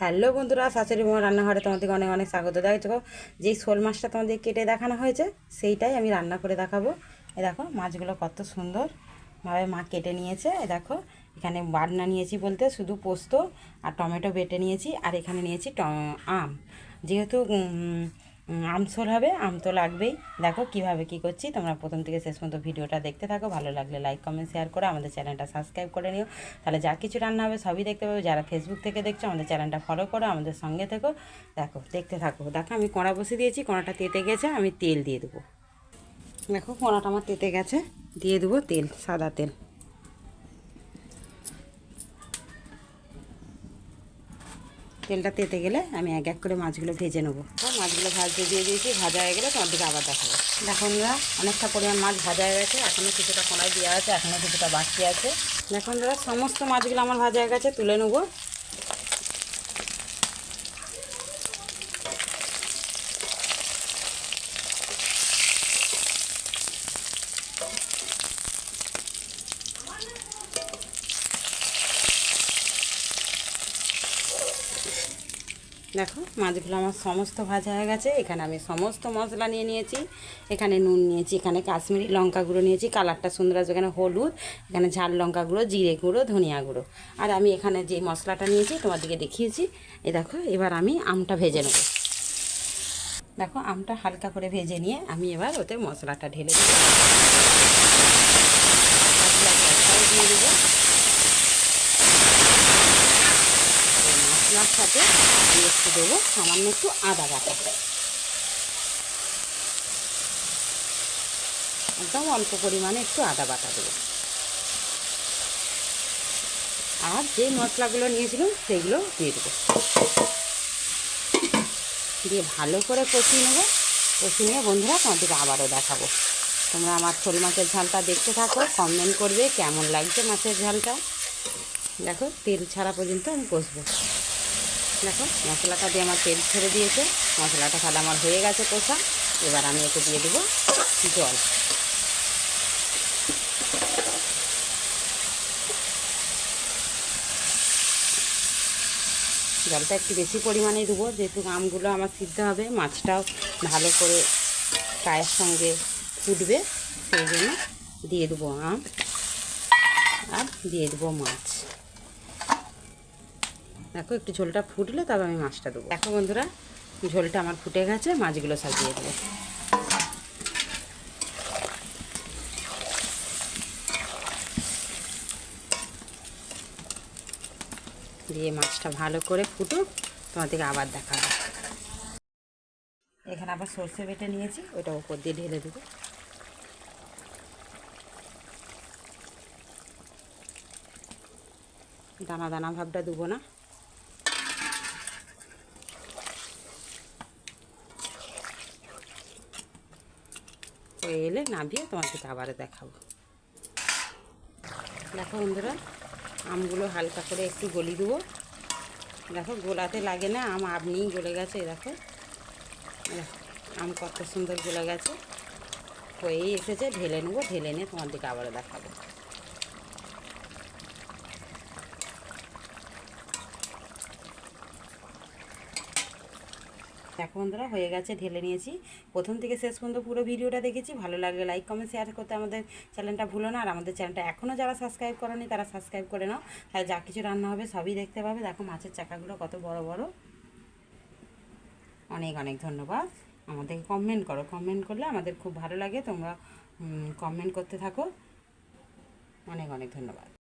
Hello বন্ধুরা, শাশুড়ি মোমার রান্নাঘরে তোমাদেরকে অনেক অনেক স্বাগত দেখো, যেই শোল মাছটা তোমাদের কেটে দেখানো হয়েছে, সেইটাই আমি রান্না করে দেখাবো। এ দেখো, মাছগুলো কত সুন্দরভাবে মা কেটে নিয়েছে। এ দেখো, এখানে বাটনা নিয়েছি বলতে শুধু পোস্ত আর টমেটো বেটে নিয়েছি, আর এখানে নিয়েছি আম। যেহেতু আমসোল হবে, আম তো লাগবেই। দেখো কীভাবে কি করছি, তোমরা প্রথম থেকে শেষ পর্যন্ত ভিডিওটা দেখতে থাকো। ভালো লাগলে লাইক কমেন্ট শেয়ার করে, আমাদের চ্যানেলটা সাবস্ক্রাইব করে নিও। তাহলে যা কিছু রান্না হবে সবই দেখতে পাবে। যারা ফেসবুক থেকে দেখছ, আমাদের চ্যানেলটা ফলো করো, আমাদের সঙ্গে থেকো। দেখো, দেখতে থাকো। দেখো, আমি কড়া বসে দিয়েছি, কড়াটা তেতে গেছে, আমি তেল দিয়ে দেবো। দেখো, কড়াটা আমার তেতে গেছে, দিয়ে দেবো তেল, সাদা তেল। তেলটা তেতে গেলে আমি এক এক করে মাছগুলো ভেজে নেব। মাছগুলো ভাজতে দিয়ে দিয়েছি, ভাজা হয়ে গেলে তোমার দিকে আবার দেখাবো। দেখো আমরা অনেকটা পরিমাণ মাছ ভাজা হয়ে গেছে এখনও কিছুটা কোনায় দেওয়া আছে এখনও কিছুটা বাকি আছে। দেখুন দাদা সমস্ত মাছগুলো আমার ভাজা হয়ে গেছে, তুলে নেব। দেখো, মাছগুলো আমার সমস্ত ভাজা হয়ে গেছে। এখানে আমি সমস্ত মশলা নিয়ে নিয়েছি। এখানে নুন নিয়েছি, এখানে কাশ্মীরি লঙ্কা গুঁড়ো নিয়েছি, কালারটা সুন্দর আছে। এখানে হলুদ, এখানে ঝাল লঙ্কা গুঁড়ো, জিরে গুঁড়ো, ধনিয়া গুঁড়ো। আর আমি এখানে যে মশলাটা নিয়েছি, তোমার দিকে দেখিয়েছি। এ দেখো, এবার আমি আমটা ভেজে নেব। দেখো, আমটা হালকা করে ভেজে নিয়ে আমি এবার ওতে মশলাটা ঢেলে দেবো। দিয়ে দেবো। মশলার সাথে আমি একটু দেবো, সামান্য একটু আদা বাটা। একদম অল্প পরিমাণে একটু আদা বাটা দেবো। আর যে মশলাগুলো নিয়েছিলাম সেগুলো দিয়ে দেবো। দিয়ে ভালো করে কষিয়ে নেব। কষিয়ে নিয়ে বন্ধুরা তোমাদেরকে আবারও দেখাবো। তোমরা আমার শোল মাছের ঝালটা দেখতে থাকো কমেন্ট করবে কেমন লাগছে মাছের ঝালটা। দেখো, তেল ছাড়া পর্যন্ত আমি কষবো। দেখো মশলাটা দিয়ে আমার তেল ছেড়ে দিয়েছে। মশলাটা তাহলে আমার হয়ে গেছে কষা। এবার আমি এতে দিয়ে দেবো জল। জলটা একটু বেশি পরিমাণে দেবো। যেহেতু আমগুলো আমার সিদ্ধ হবে, মাছটাও ভালো করে চায়ের সঙ্গে ফুটবে, সেই জন্য দিয়ে দেবো আম আর দিয়ে দেবো মাছ। দেখো, একটু ঝোলটা ফুটলে, তবে আমি মাছটা দেবো। দেখো বন্ধুরা, ঝোলটা আমার ফুটে গেছে, মাছগুলো সাজিয়ে দেবো। দিয়ে মাছটা ভালো করে ফুটুক, তোমাদেরকে আবার দেখাবো। এখানে আবার সর্ষে বেটে নিয়েছি, ওটা উপর দিয়ে ঢেলে দেবো। দানা দানা ভাবটা দেবো না। হয়ে এলে নামিয়ে তোমাদেরকে আবার দেখাবো। দেখো বন্ধুরা আমগুলো হালকা করে একটু গলি দেবো। দেখো গোলাতে লাগে না আম আপনিই গলে গেছে দেখো, আম কত সুন্দর গলে গেছে। হয়েই এসেছে ঢেলে নেব ঢেলে নিয়ে তোমার দিকে আবারও দেখাবো। দেখো বন্ধুরা, হয়ে গেছে, ঢেলে নিয়েছি। প্রথম থেকে শেষ পর্যন্ত পুরো ভিডিওটা দেখেছি। ভালো লাগলে লাইক কমেন্ট শেয়ার করতে আমাদের চ্যানেলটা ভুলো না। আর আমাদের চ্যানেলটা এখনও যারা সাবস্ক্রাইব করেনি, তারা সাবস্ক্রাইব করে নাও। তাহলে যা কিছু রান্না হবে সবই দেখতে পাবে। দেখো মাছের চাকাগুলো কত বড় বড়। অনেক অনেক ধন্যবাদ। আমাদেরকে কমেন্ট করো। কমেন্ট করলে আমাদের খুব ভালো লাগে। তোমরা কমেন্ট করতে থাকো। অনেক অনেক ধন্যবাদ।